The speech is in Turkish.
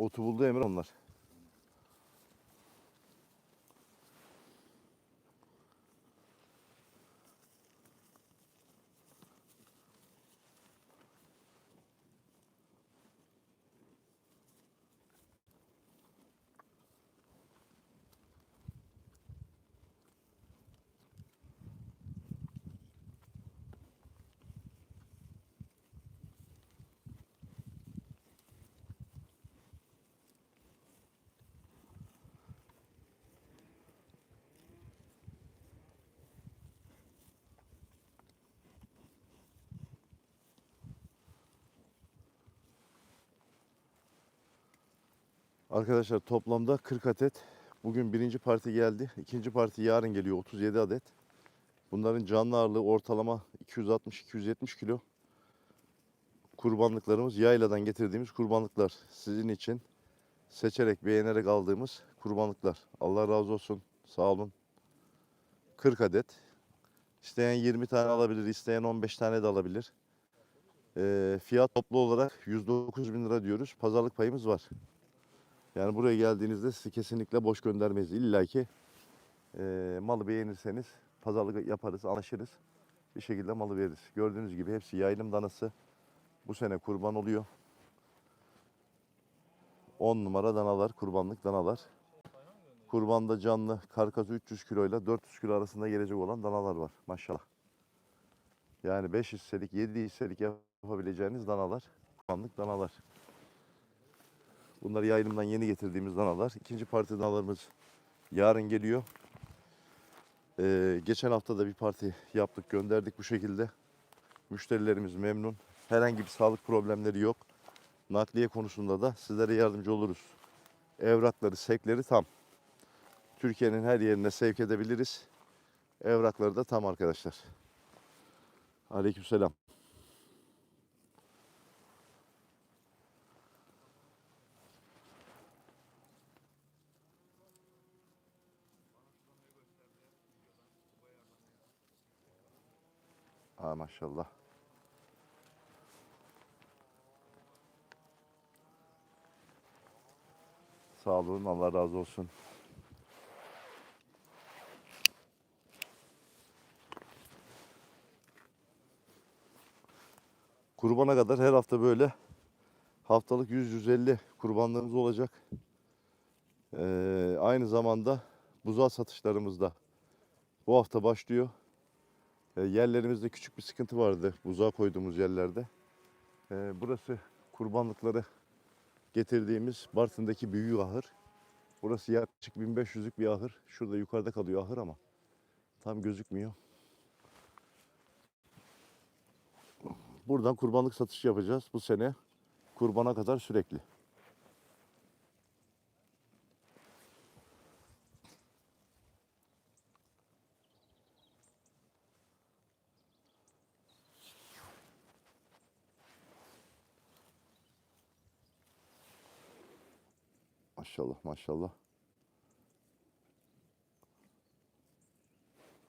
Otu buldu Emre onlar. Arkadaşlar toplamda 40 adet. Bugün birinci parti geldi. İkinci parti yarın geliyor 37 adet. Bunların canlı ağırlığı ortalama 260-270 kilo. Kurbanlıklarımız yayladan getirdiğimiz kurbanlıklar. Sizin için seçerek beğenerek aldığımız kurbanlıklar. Allah razı olsun. Sağ olun. 40 adet. İsteyen 20 tane alabilir, isteyen 15 tane de alabilir. Ee, fiyat toplu olarak 109 bin lira diyoruz. Pazarlık payımız var. Yani buraya geldiğinizde sizi kesinlikle boş göndermeyiz. İlla ki e, malı beğenirseniz pazarlık yaparız, anlaşırız. Bir şekilde malı veririz. Gördüğünüz gibi hepsi yaylım danası. Bu sene kurban oluyor. 10 numara danalar, kurbanlık danalar. Kurbanda canlı karkası 300 kiloyla 400 kilo arasında gelecek olan danalar var maşallah. Yani 5 hisselik, 7 hisselik yapabileceğiniz danalar, kurbanlık danalar. Bunlar yaylımdan yeni getirdiğimiz danalar. İkinci parti danalarımız yarın geliyor. Ee, geçen hafta da bir parti yaptık, gönderdik bu şekilde. Müşterilerimiz memnun. Herhangi bir sağlık problemleri yok. Nakliye konusunda da sizlere yardımcı oluruz. Evrakları, sekleri tam. Türkiye'nin her yerine sevk edebiliriz. Evrakları da tam arkadaşlar. Aleykümselam. Ha maşallah. Sağ olun, Allah razı olsun. Kurbana kadar her hafta böyle haftalık 100-150 kurbanlarımız olacak. Ee, aynı zamanda buzağı satışlarımız da bu hafta başlıyor. E, yerlerimizde küçük bir sıkıntı vardı buzağa koyduğumuz yerlerde. E, burası kurbanlıkları getirdiğimiz Bartın'daki büyük ahır. Burası yaklaşık 1500'lük bir ahır. Şurada yukarıda kalıyor ahır ama tam gözükmüyor. Buradan kurbanlık satışı yapacağız bu sene. Kurbana kadar sürekli. Maşallah maşallah.